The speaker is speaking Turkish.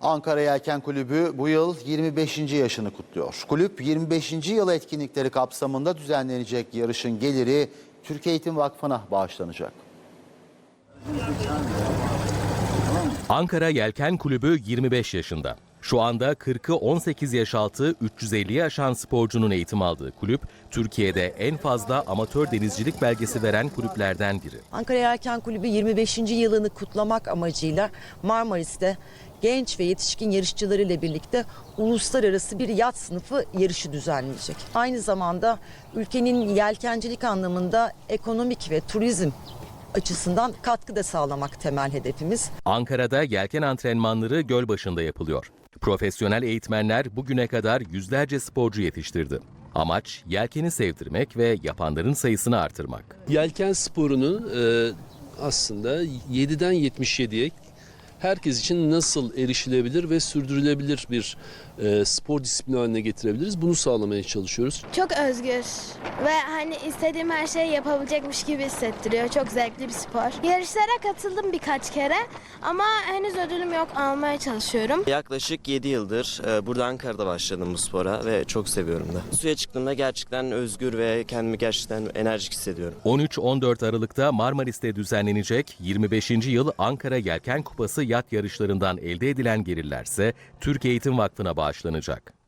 Ankara Yelken Kulübü bu yıl 25. yaşını kutluyor. Kulüp 25. yıl etkinlikleri kapsamında düzenlenecek yarışın geliri Türkiye Eğitim Vakfı'na bağışlanacak. Ankara Yelken Kulübü 25 yaşında. Şu anda 40'ı 18 yaş altı 350'yi aşan sporcunun eğitim aldığı kulüp, Türkiye'de en fazla amatör denizcilik belgesi veren kulüplerden biri. Ankara Yelken Kulübü 25. yılını kutlamak amacıyla Marmaris'te genç ve yetişkin yarışçılarıyla birlikte uluslararası bir yat sınıfı yarışı düzenleyecek. Aynı zamanda ülkenin yelkencilik anlamında ekonomik ve turizm açısından katkı da sağlamak temel hedefimiz. Ankara'da yelken antrenmanları Gölbaşı'nda yapılıyor. Profesyonel eğitmenler bugüne kadar yüzlerce sporcu yetiştirdi. Amaç yelkeni sevdirmek ve yapanların sayısını artırmak. Yelken sporunu e, aslında 7'den 77'ye herkes için nasıl erişilebilir ve sürdürülebilir bir e, spor disiplini haline getirebiliriz. Bunu sağlamaya çalışıyoruz. Çok özgür ve hani istediğim her şeyi yapabilecekmiş gibi hissettiriyor. Çok zevkli bir spor. Yarışlara katıldım birkaç kere ama henüz ödülüm yok almaya çalışıyorum. Yaklaşık 7 yıldır e, burada Ankara'da başladım bu spora ve çok seviyorum da. Suya çıktığımda gerçekten özgür ve kendimi gerçekten enerjik hissediyorum. 13-14 Aralık'ta Marmaris'te düzenlenecek 25. yıl Ankara Yelken Kupası yat yarışlarından elde edilen gelirlerse Türkiye Eğitim Vakfı'na bağışlanacak.